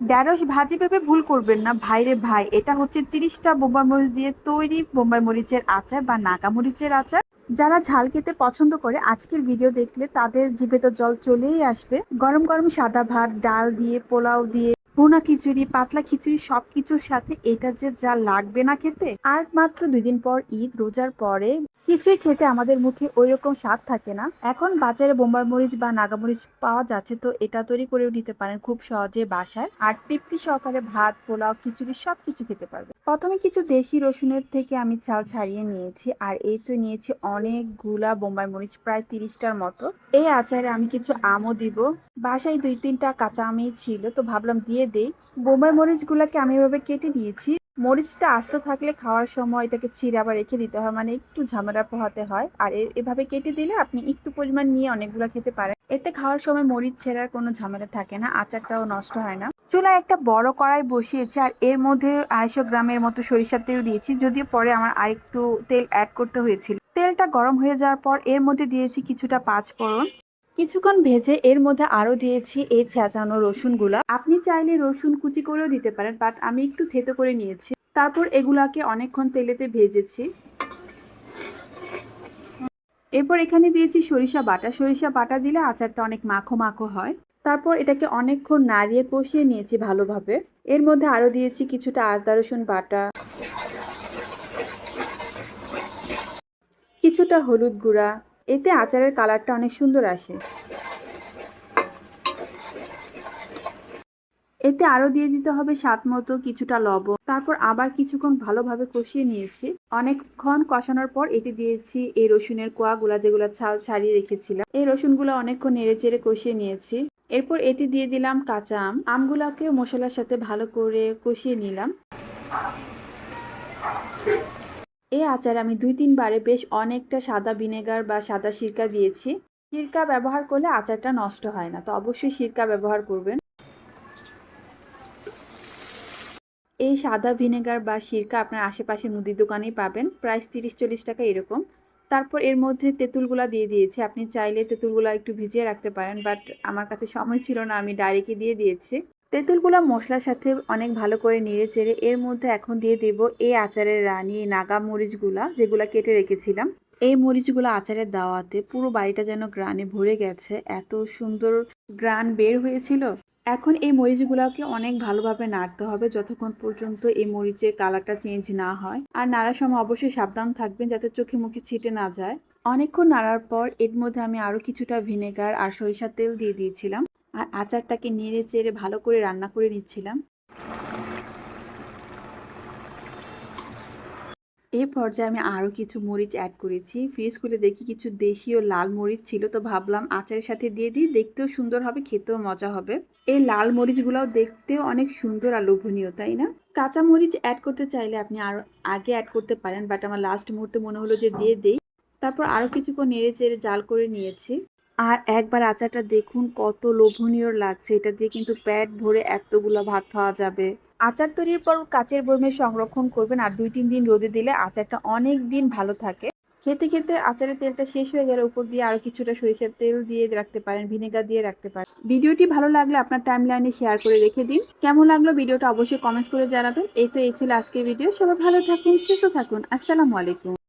ঢ্যাঁড়স ভাজি ভেবে ভুল করবেন না। ভাইরে ভাই, এটা হচ্ছে তিরিশটা বোম্বাই মরিচ দিয়ে তৈরি বোম্বাই মরিচের আচার বা নাগা মরিচের আচার। যারা ঝাল খেতে পছন্দ করে, আজকের ভিডিও দেখলে তাদের জিভে তো জল চলেই আসবে। গরম গরম সাদা ভাত, ডাল দিয়ে, পোলাও দিয়ে ভুনা খিচুড়ি, পাতলা খিচুড়ি সব কিছুর সাথে এটা যে যা লাগবে না খেতে। আর মাত্র দুই দিন পর ঈদ, রোজার পরে কিছুই খেতে আমাদের মুখে ওই রকম স্বাদ থাকে না। এখন বাজারে বোম্বাই মরিচ বা নাগামরিচ পাওয়া যাচ্ছে, তো এটা তৈরি করেও নিতে পারেন খুব সহজে বাসায়। আর তৃপ্তি সহকারে ভাত, পোলাও, খিচুড়ি সব কিছু খেতে পারবে প্রথমে কিছু দেশি রসুনের থেকে আমি চাল ছাড়িয়ে নিয়েছি, আর এই তো নিয়েছি অনেকগুলা বোম্বাই মরিচ, প্রায় তিরিশটার মতো। এই আচারে আমি কিছু আমও দিব। বাসায় দুই তিনটা কাঁচা আমই ছিল, তো ভাবলাম দিয়ে দেই। বোম্বাই মরিচগুলাকে আমি এভাবে কেটে নিয়েছি। মরিচটা আস্ত থাকলে খাওয়ার সময় এটাকে ছিঁড়ে আবার রেখে দিতে হয় মানে একটু ঝামেলা পোহাতে হয়। আর এভাবে কেটে দিলে আপনি একটু পরিমাণ নিয়ে অনেকগুলো খেতে পারেন। এতে খাওয়ার সময় মরিচ ছেঁড়ার কোনো ঝামেলা থাকে না, আচারটাও নষ্ট হয় না। চুলায় একটা বড় কড়াই বসিয়েছি আর এর মধ্যে আড়াইশো গ্রামের মতো সরিষার তেল দিয়েছি, যদিও পরে আমার আরেকটু তেল অ্যাড করতে হয়েছিল। তেলটা গরম হয়ে যাওয়ার পর এর মধ্যে দিয়েছি কিছুটা পাঁচ ফোড়ন কিছুক্ষণ ভেজে এর মধ্যে আরও দিয়েছি এই ছেঁচানো রসুনগুলা। আপনি চাইলে রসুন কুচি করেও দিতে পারেন বাট আমি একটু থেতো করে নিয়েছি। তারপর এগুলাকে অনেকক্ষণ তেলেতে ভেজেছি। এরপর এখানে দিয়েছি সরিষা বাটা। সরিষা বাটা দিলে আচারটা অনেক মাখো মাখো হয়। তারপর এটাকে অনেকক্ষণ নাড়িয়ে কষিয়ে নিয়েছি ভালোভাবে। এর মধ্যে আরও দিয়েছি কিছুটা আদা রসুন বাটা। কিছুটা হলুদ গুঁড়া। এতে আচারের কালারটা অনেক সুন্দর আসে। এতে আরও দিয়ে দিতে হবে স্বাদ মতো কিছুটা লবণ। তারপর আবার কিছুক্ষণ ভালোভাবে কষিয়ে নিয়েছি। অনেকক্ষণ কষানোর পর এতে দিয়েছি এই রসুনের কোয়াগুলা যেগুলো ছাল ছাড়িয়ে রেখেছিলাম। এই রসুনগুলো অনেকক্ষণ নেড়ে চেড়ে কষিয়ে নিয়েছি। এরপর এতে দিয়ে দিলাম কাঁচা আম। আমগুলাকে মশলার সাথে ভালো করে কষিয়ে নিলাম। এই আচার আমি দুই তিনবারে বেশ অনেকটা সাদা ভিনেগার বা সাদা সিরকা দিয়েছি। সিরকা ব্যবহার করলে আচারটা নষ্ট হয় না, তো অবশ্যই সিরকা ব্যবহার করবেন। এই সাদা ভিনেগার বা সিরকা আপনার আশেপাশে মুদির দোকানেই পাবেন, প্রাইস তিরিশ চল্লিশ টাকা এরকম। তারপর এর মধ্যে তেঁতুলগুলা দিয়ে দিয়েছি, আপনি চাইলে তেঁতুলগুলা একটু ভিজিয়ে রাখতে পারেন, বাট আমার কাছে সময় ছিল না, আমি ডাইরেক্টই দিয়ে দিয়েছি। তেঁতুলগুলা মশলার সাথে অনেক ভালো করে নেড়ে চেড়ে এর মধ্যে এখন দিয়ে দেব এই আচারের রানী নাগা মরিচগুলা যেগুলা কেটে রেখেছিলাম। এই মরিচগুলো আচারের দাওয়াতে পুরো বাড়িটা যেন গ্রানে ভরে গেছে। এত সুন্দর গ্রান বের হয়েছিল। এখন এই মরিচগুলোকে অনেক ভালোভাবে নাড়তে হবে যতক্ষণ পর্যন্ত এই মরিচের কালারটা চেঞ্জ না হয়। আর নাড়ার সময় অবশ্যই সাবধান থাকবেন যাতে চোখে মুখে ছিটে না যায়। অনেকক্ষণ নাড়ার পর এর মধ্যে আমি আরও কিছুটা ভিনেগার আর সরিষার তেল দিয়ে দিয়েছিলাম। আর আচারটাকে নেড়ে চেড়ে ভালো করে রান্না করে নিচ্ছিলাম। এই পর্যায়ে আমি আরও কিছু মরিচ অ্যাড করেছি। ফ্রিজ খুলে দেখি কিছু দেশীয় লাল মরিচ ছিল, তো ভাবলাম আচারের সাথে দিয়ে দিই, দেখতেও সুন্দর হবে, খেতেও মজা হবে। এই লাল মরিচগুলোও দেখতেও অনেক সুন্দর আর লোভনীয়, তাই না? কাঁচা মরিচ অ্যাড করতে চাইলে আপনি আরও আগে অ্যাড করতে পারেন বাট আমার লাস্ট মুহূর্তে মনে হলো যে দিয়ে দেই। তারপর আরও কিছুক্ষণ নেড়ে চেড়ে জাল করে নিয়েছি। আর একবার আচারটা দেখুন, কত লোভনীয় লাগছে। এটা দিয়ে কিন্তু পেট ভরে এতগুলো ভাত খাওয়া যাবে। আচার তৈরির পর কাচের বয়মে সংরক্ষণ করবেন আর দুই তিন দিন রোদে দিলে আচারটা অনেক দিন ভালো থাকে। খেতে খেতে আচারের তেলটা শেষ হয়ে গেলে উপর দিয়ে আরও কিছুটা সরিষার তেল দিয়ে রাখতে পারেন, ভিনেগার দিয়ে রাখতে পারেন। ভিডিওটি ভালো লাগলে আপনার টাইম লাইনে শেয়ার করে রেখে দিন। কেমন লাগল ভিডিওটা অবশ্যই কমেন্টস করে জানাবেন। এই তো এই ছিল আজকের ভিডিও সবাই ভালো থাকুন, সুস্থ থাকুন। আসসালামু আলাইকুম।